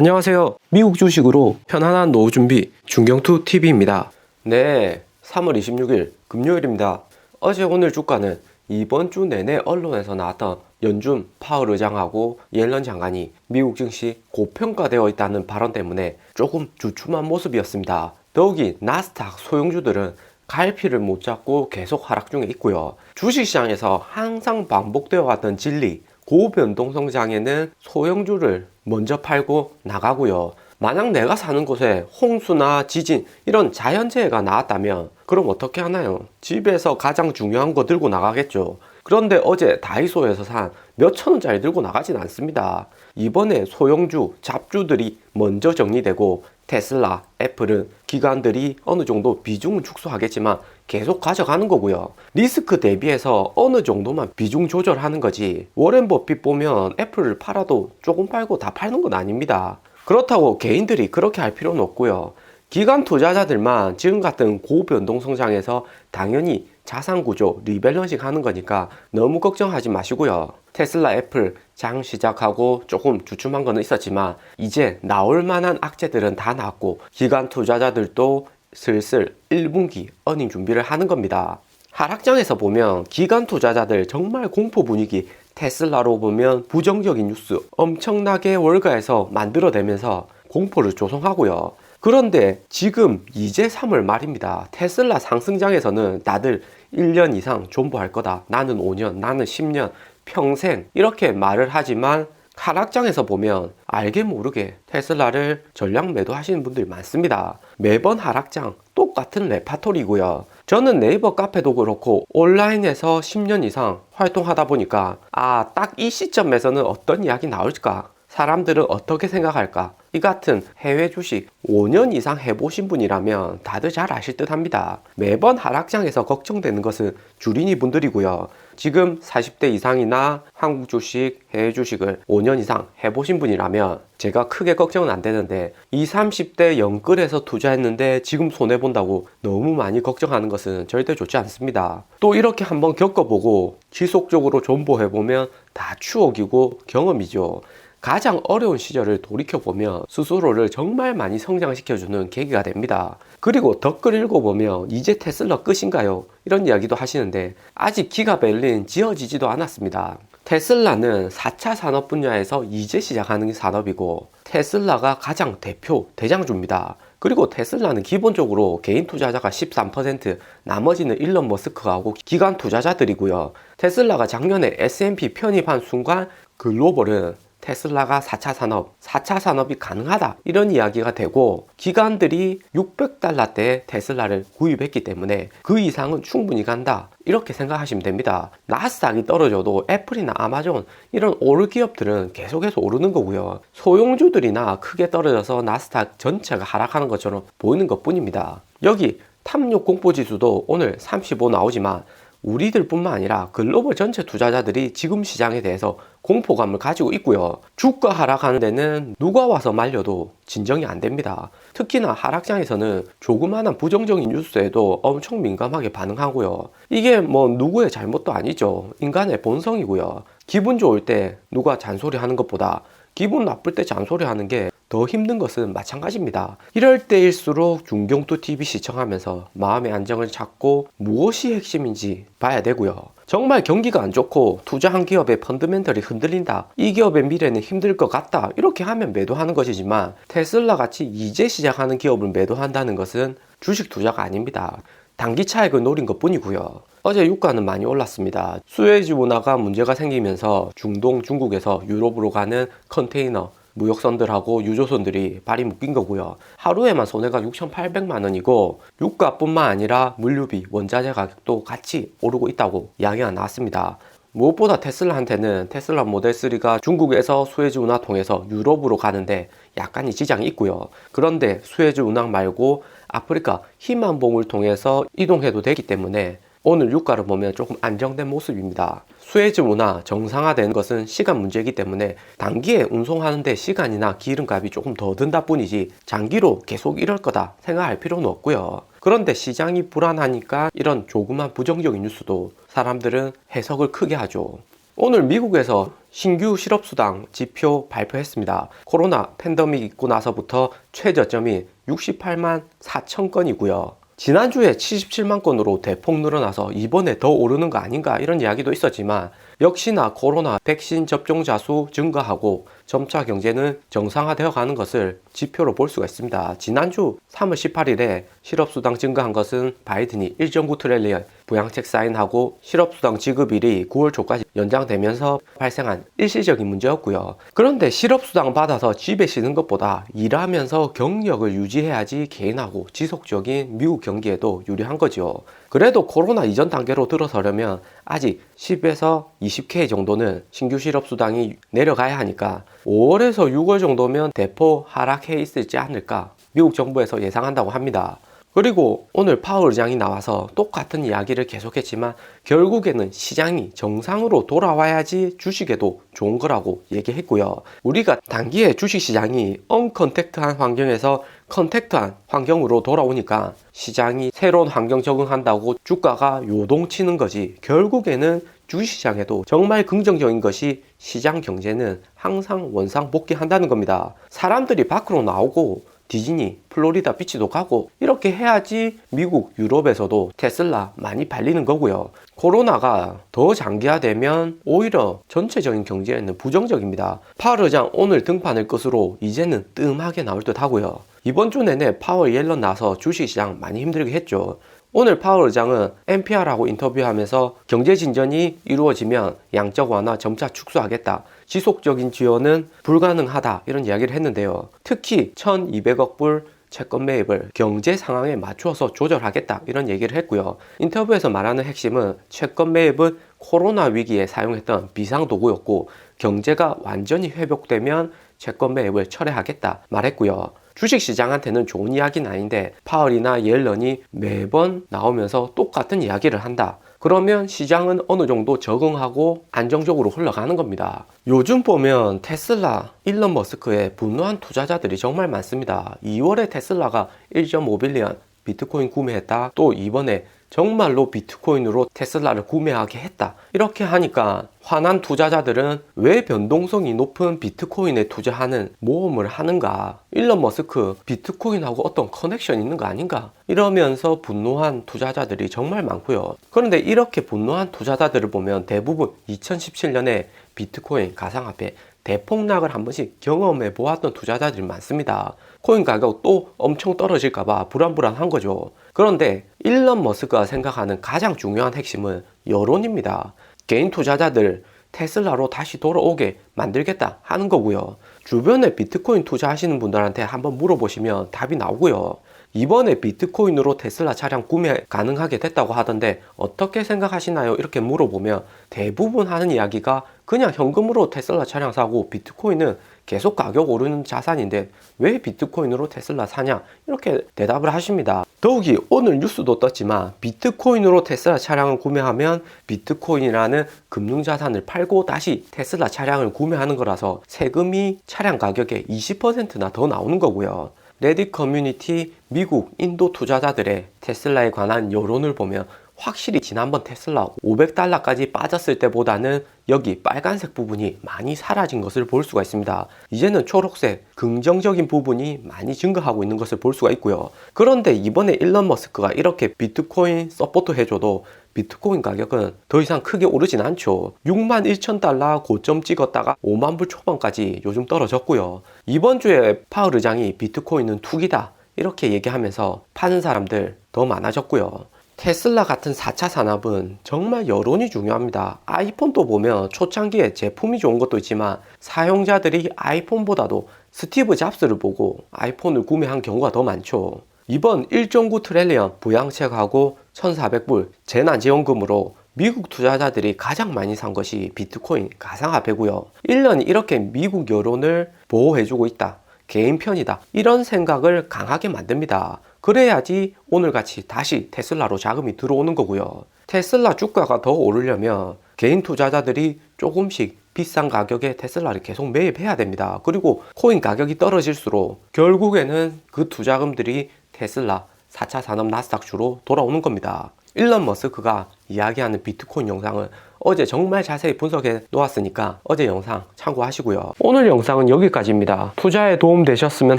안녕하세요. 미국 주식으로 편안한 노후 준비 중경투 TV입니다. 네, 3월 26일 금요일입니다. 어제 오늘 주가는 이번 주 내내 언론에서 나왔던 연준 파월 의장하고 옐런 장관이 미국 증시 고평가되어 있다는 발언 때문에 조금 주춤한 모습이었습니다. 더욱이 나스닥 소형주들은 갈피를 못 잡고 계속 하락 중에 있고요. 주식시장에서 항상 반복되어 왔던 진리, 고변동성 장에는 소형주를 먼저 팔고 나가고요. 만약 내가 사는 곳에 홍수나 지진 이런 자연재해가 나왔다면 그럼 어떻게 하나요? 집에서 가장 중요한 거 들고 나가겠죠. 그런데 어제 다이소에서 산 몇천 원짜리 들고 나가진 않습니다. 이번에 소형주, 잡주들이 먼저 정리되고 테슬라, 애플은 기관들이 어느 정도 비중은 축소하겠지만 계속 가져가는 거고요. 리스크 대비해서 어느 정도만 비중 조절하는 거지. 워렌 버핏 보면 애플을 팔아도 조금 팔고 다 팔는 건 아닙니다. 그렇다고 개인들이 그렇게 할 필요는 없고요. 기관 투자자들만 지금 같은 고변동 성장에서 당연히 자산 구조 리밸런싱 하는 거니까 너무 걱정하지 마시고요. 테슬라, 애플 장 시작하고 조금 주춤한 거는 있었지만 이제 나올 만한 악재들은 다 나왔고 기관 투자자들도 슬슬 1분기 어닝 준비를 하는 겁니다. 하락장에서 보면 기관 투자자들 정말 공포 분위기 테슬라로 보면 부정적인 뉴스 엄청나게 월가에서 만들어내면서 공포를 조성하고요. 그런데 지금 이제 3월 말입니다. 테슬라 상승장에서는 다들 1년 이상 존버할 거다. 나는 5년, 나는 10년, 평생 이렇게 말을 하지만 하락장에서 보면 알게 모르게 테슬라를 전량 매도하시는 분들이 많습니다. 매번 하락장 똑같은 레파토리고요. 저는 네이버 카페도 그렇고 온라인에서 10년 이상 활동하다 보니까 아 딱 이 시점에서는 어떤 이야기 나올까 사람들은 어떻게 생각할까? 이 같은 해외 주식 5년 이상 해보신 분이라면 다들 잘 아실 듯 합니다. 매번 하락장에서 걱정되는 것은 주린이 분들이고요. 지금 40대 이상이나 한국 주식, 해외 주식을 5년 이상 해보신 분이라면 제가 크게 걱정은 안 되는데 20, 30대 영끌에서 투자했는데 지금 손해본다고 너무 많이 걱정하는 것은 절대 좋지 않습니다. 또 이렇게 한번 겪어보고 지속적으로 존버해보면 다 추억이고 경험이죠. 가장 어려운 시절을 돌이켜보면 스스로를 정말 많이 성장시켜주는 계기가 됩니다. 그리고 댓글 읽어보면 이제 테슬라 끝인가요? 이런 이야기도 하시는데 아직 기가 벨린 지어지지도 않았습니다. 테슬라는 4차 산업 분야에서 이제 시작하는 산업이고 테슬라가 가장 대표 대장주입니다. 그리고 테슬라는 기본적으로 개인 투자자가 13%, 나머지는 일론 머스크하고 기관 투자자들이고요. 테슬라가 작년에 S&P 편입한 순간 글로벌은 테슬라가 4차 산업, 4차 산업이 가능하다 이런 이야기가 되고 기관들이 600달러대 테슬라를 구입했기 때문에 그 이상은 충분히 간다 이렇게 생각하시면 됩니다. 나스닥이 떨어져도 애플이나 아마존 이런 오를 기업들은 계속해서 오르는 거고요. 소형주들이나 크게 떨어져서 나스닥 전체가 하락하는 것처럼 보이는 것 뿐입니다. 여기 탐욕 공포 지수도 오늘 35 나오지만 우리들 뿐만 아니라 글로벌 전체 투자자들이 지금 시장에 대해서 공포감을 가지고 있고요. 주가 하락하는 데는 누가 와서 말려도 진정이 안 됩니다. 특히나 하락장에서는 조그마한 부정적인 뉴스에도 엄청 민감하게 반응하고요. 이게 뭐 누구의 잘못도 아니죠. 인간의 본성이고요. 기분 좋을 때 누가 잔소리 하는 것보다 기분 나쁠 때 잔소리 하는 게 더 힘든 것은 마찬가지입니다. 이럴 때일수록 중경도 TV 시청하면서 마음의 안정을 찾고 무엇이 핵심인지 봐야 되고요. 정말 경기가 안 좋고 투자한 기업의 펀드멘털이 흔들린다. 이 기업의 미래는 힘들 것 같다. 이렇게 하면 매도하는 것이지만 테슬라 같이 이제 시작하는 기업을 매도한다는 것은 주식 투자가 아닙니다. 단기 차익을 노린 것 뿐이고요. 어제 유가는 많이 올랐습니다. 수에즈 문화가 문제가 생기면서 중동, 중국에서 유럽으로 가는 컨테이너, 무역선들하고 유조선들이 발이 묶인 거고요. 하루에만 손해가 6,800만 원이고 유가뿐만 아니라 물류비, 원자재 가격도 같이 오르고 있다고 이야기가 나왔습니다. 무엇보다 테슬라한테는 테슬라 모델 3가 중국에서 수에즈 운하 통해서 유럽으로 가는데 약간의 지장이 있고요. 그런데 수에즈 운항 말고 아프리카 희만봉을 통해서 이동해도 되기 때문에 오늘 유가를 보면 조금 안정된 모습입니다. 수혜즈 문화 정상화된 것은 시간 문제이기 때문에 단기에 운송하는데 시간이나 기름값이 조금 더 든다 뿐이지 장기로 계속 이럴 거다 생각할 필요는 없고요. 그런데 시장이 불안하니까 이런 조그만 부정적인 뉴스도 사람들은 해석을 크게 하죠. 오늘 미국에서 신규 실업수당 지표 발표했습니다. 코로나 팬데믹 있고 나서부터 최저점이 68만 4천 건이고요. 지난주에 77만 건으로 대폭 늘어나서 이번에 더 오르는 거 아닌가 이런 이야기도 있었지만 역시나 코로나 백신 접종자 수 증가하고 점차 경제는 정상화되어 가는 것을 지표로 볼 수가 있습니다. 지난주 3월 18일에 실업수당 증가한 것은 바이든이 1.9 트릴리언 부양책 사인하고 실업수당 지급일이 9월 초까지 연장되면서 발생한 일시적인 문제였고요. 그런데 실업수당 받아서 집에 쉬는 것보다 일하면서 경력을 유지해야지 개인하고 지속적인 미국 경기에도 유리한 거죠. 그래도 코로나 이전 단계로 들어서려면 아직 10에서 20K 정도는 신규 실업수당이 내려가야 하니까 5월에서 6월 정도면 대폭 하락해 있을지 않을까 미국 정부에서 예상한다고 합니다. 그리고 오늘 파월 의장이 나와서 똑같은 이야기를 계속했지만 결국에는 시장이 정상으로 돌아와야지 주식에도 좋은 거라고 얘기했고요. 우리가 단기에 주식 시장이 언컨택트한 환경에서 컨택트한 환경으로 돌아오니까 시장이 새로운 환경 적응한다고 주가가 요동치는 거지 결국에는 주식시장에도 정말 긍정적인 것이 시장 경제는 항상 원상 복귀한다는 겁니다. 사람들이 밖으로 나오고 디즈니, 플로리다 비치도 가고 이렇게 해야지 미국, 유럽에서도 테슬라 많이 팔리는 거고요. 코로나가 더 장기화되면 오히려 전체적인 경제에는 부정적입니다. 파월 의장 오늘 등판을 끝으로 이제는 뜸하게 나올 듯 하고요. 이번 주 내내 파월 옐런 나서 주식시장 많이 힘들게 했죠. 오늘 파월 의장은 NPR하고 인터뷰하면서 경제 진전이 이루어지면 양적 완화 점차 축소하겠다. 지속적인 지원은 불가능하다. 이런 이야기를 했는데요. 특히 1200억 불 채권 매입을 경제 상황에 맞추어서 조절하겠다. 이런 얘기를 했고요. 인터뷰에서 말하는 핵심은 채권 매입은 코로나 위기에 사용했던 비상 도구였고 경제가 완전히 회복되면 채권 매입을 철회하겠다 말했고요. 주식 시장한테는 좋은 이야기는 아닌데 파월이나 옐런이 매번 나오면서 똑같은 이야기를 한다. 그러면 시장은 어느 정도 적응하고 안정적으로 흘러가는 겁니다. 요즘 보면 테슬라, 일론 머스크의 분노한 투자자들이 정말 많습니다. 2월에 테슬라가 1.5빌리언 비트코인 구매했다. 또 이번에 정말로 비트코인으로 테슬라를 구매하게 했다. 이렇게 하니까 화난 투자자들은 왜 변동성이 높은 비트코인에 투자하는 모험을 하는가? 일론 머스크 비트코인하고 어떤 커넥션 있는 거 아닌가? 이러면서 분노한 투자자들이 정말 많고요. 그런데 이렇게 분노한 투자자들을 보면 대부분 2017년에 비트코인 가상화폐 대폭락을 한 번씩 경험해 보았던 투자자들이 많습니다. 코인 가격 또 엄청 떨어질까봐 불안불안한 거죠. 그런데 일론 머스크가 생각하는 가장 중요한 핵심은 여론입니다. 개인 투자자들 테슬라로 다시 돌아오게 만들겠다 하는 거고요. 주변에 비트코인 투자하시는 분들한테 한번 물어보시면 답이 나오고요. 이번에 비트코인으로 테슬라 차량 구매 가능하게 됐다고 하던데 어떻게 생각하시나요? 이렇게 물어보면 대부분 하는 이야기가 그냥 현금으로 테슬라 차량 사고 비트코인은 계속 가격 오르는 자산인데 왜 비트코인으로 테슬라 사냐? 이렇게 대답을 하십니다. 더욱이 오늘 뉴스도 떴지만 비트코인으로 테슬라 차량을 구매하면 비트코인이라는 금융자산을 팔고 다시 테슬라 차량을 구매하는 거라서 세금이 차량 가격의 20%나 더 나오는 거고요. 레딧 커뮤니티 미국 인도 투자자들의 테슬라에 관한 여론을 보면 확실히 지난번 테슬라 500달러까지 빠졌을 때보다는 여기 빨간색 부분이 많이 사라진 것을 볼 수가 있습니다. 이제는 초록색 긍정적인 부분이 많이 증가하고 있는 것을 볼 수가 있고요. 그런데 이번에 일론 머스크가 이렇게 비트코인 서포트 해줘도 비트코인 가격은 더 이상 크게 오르진 않죠. 6만 1천 달러 고점 찍었다가 5만 불 초반까지 요즘 떨어졌고요. 이번 주에 파월 의장이 비트코인은 투기다 이렇게 얘기하면서 파는 사람들 더 많아졌고요. 테슬라 같은 4차 산업은 정말 여론이 중요합니다. 아이폰도 보면 초창기에 제품이 좋은 것도 있지만 사용자들이 아이폰보다도 스티브 잡스를 보고 아이폰을 구매한 경우가 더 많죠. 이번 1.9 트릴리언 부양책하고 1,400불 재난지원금으로 미국 투자자들이 가장 많이 산 것이 비트코인 가상화폐고요. 1년이 이렇게 미국 여론을 보호해주고 있다. 개인 편이다. 이런 생각을 강하게 만듭니다. 그래야지 오늘같이 다시 테슬라로 자금이 들어오는 거고요. 테슬라 주가가 더 오르려면 개인 투자자들이 조금씩 비싼 가격에 테슬라를 계속 매입해야 됩니다. 그리고 코인 가격이 떨어질수록 결국에는 그 투자금들이 테슬라 4차 산업 나스닥 주로 돌아오는 겁니다. 일론 머스크가 이야기하는 비트코인 영상은 어제 정말 자세히 분석해 놓았으니까 어제 영상 참고하시고요. 오늘 영상은 여기까지입니다. 투자에 도움 되셨으면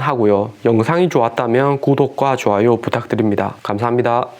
하고요. 영상이 좋았다면 구독과 좋아요 부탁드립니다. 감사합니다.